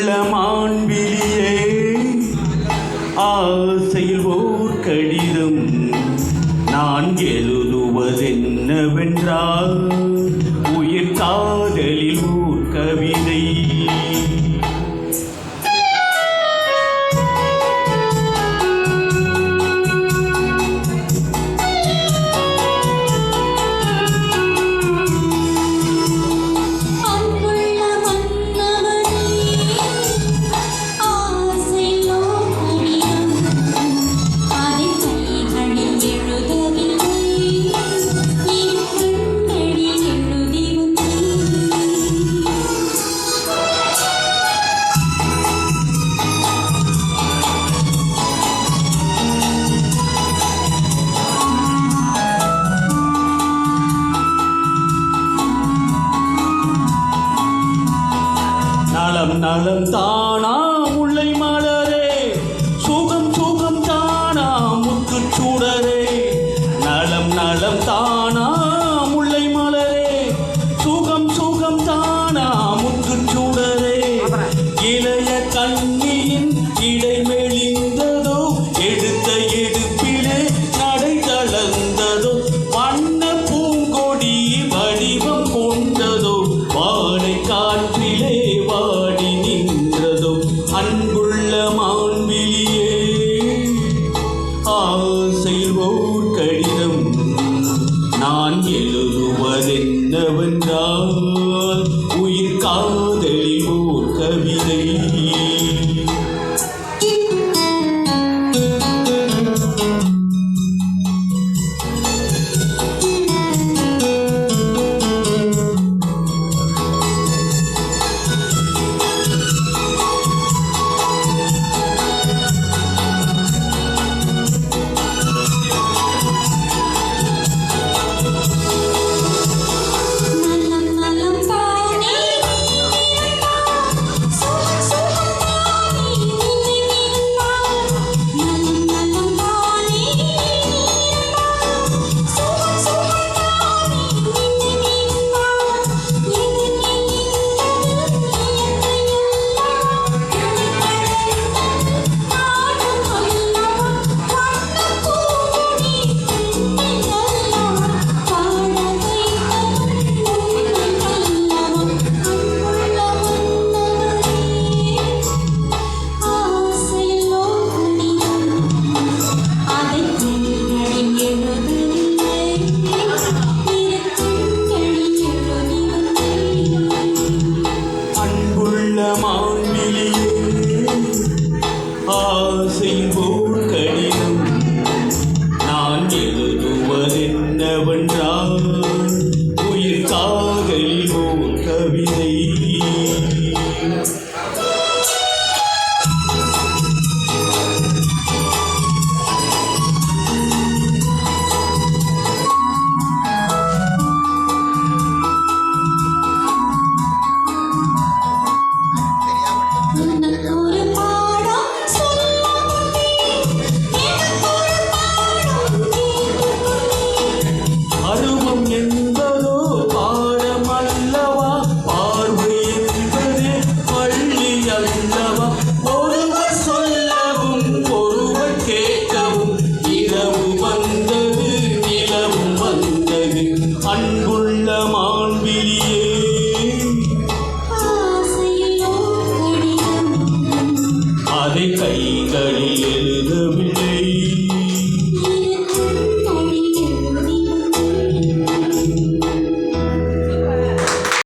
உள்ள மாண்பிலியே ஆசையில் ஓர் கடிதம் நான் எழுதுவதென்னவென்றால் உயிர் நலம் நலம் தானா முல்லை மலரே. சுகம் சுகம் தானா முத்துச் சுடரே. நலம் நலம் தானா முல்லை மலரே. சுகம் சுகம் தானா முத்துச் சுடரே. இளைய கண்ணியின் எழுதுவதென்னவென்றால் உயிர் காதலில் Lady.